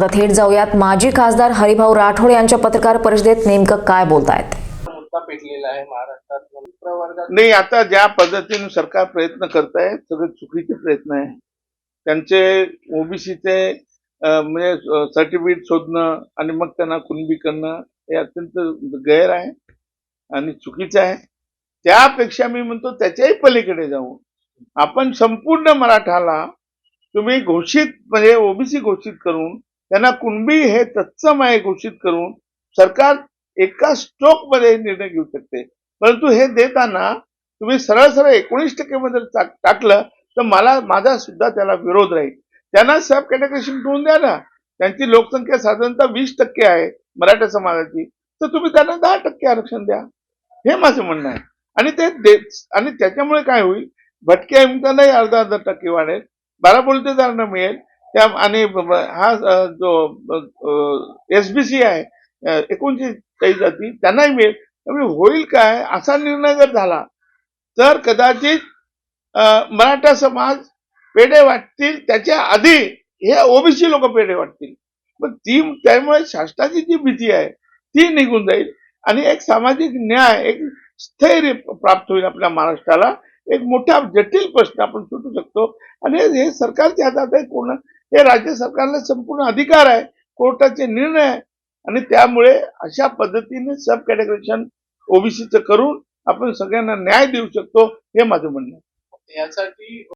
आता थेट जाऊयात. माजी खासदार हरिभाऊ राठोड यांच्या पत्रकार परिषदेत नेमकं काय बोलतायत? मुद्दा पेटलेला आहे महाराष्ट्रात. नाही आता ज्या पद्धतीने सरकार प्रयत्न करत आहे सगळे चुकीचे प्रयत्न आहे. त्यांचे ओबीसीचे म्हणजे सर्टिफिकेट शोधणं आणि मग त्यांना कुणबी करणं हे अत्यंत गैर आहे आणि चुकीचं आहे. त्यापेक्षा मी म्हणतो त्याच्याही पलीकडे जाऊन आपण संपूर्ण मराठाला तुम्ही घोषित म्हणजे ओबीसी घोषित करून त्यांना कुणबी हे तत्सम आहे घोषित करून सरकार एका स्ट्रोकमध्ये निर्णय घेऊ शकते. परंतु हे देताना तुम्ही सरळ सरळ एकोणीस टक्के मध्ये टाकलं तर मला माझा सुद्धा त्याला विरोध राहील. त्यांना सब कॅटेगरेशन ठेवून द्या ना. त्यांची लोकसंख्या साधारणतः वीस टक्के आहे मराठा समाजाची. तर तुम्ही त्यांना दहा टक्के आरक्षण द्या. हे माझं म्हणणं आहे. आणि ते दे- आणि त्याच्यामुळे काय होईल? भटक्या हिमतालाही अर्धा अर्धा टक्के वाढेल. बारा बोलतेदारांना मिळेल. त्या आणि हा जो हा बी जो आहे अ, काही जाती त्यांनाही मिळेल. त्यामुळे होईल काय असा निर्णय जर झाला तर कदाचित मराठा समाज पेढे वाटतील त्याच्या आधी हे ओबीसी लोक पेढे वाटतील. पण ती त्यामुळे शासनाची जी भीती आहे ती निघून जाईल आणि एक सामाजिक न्याय एक स्थैर्य प्राप्त होईल आपल्या महाराष्ट्राला. एक मोठा जटिल प्रश्न आपण सुटू शकतो. आणि हे- सरकारच्या हातात आहे पूर्ण हे राज्य सरकारला संपूर्ण अधिकार आहे कोर्टाचे निर्णय आहे. आणि त्यामुळे अशा पद्धतीने सब कॅटेगरेशन ओबीसीचं करून आपण सगळ्यांना न्याय देऊ शकतो हे माझं म्हणणं आहे. यासाठी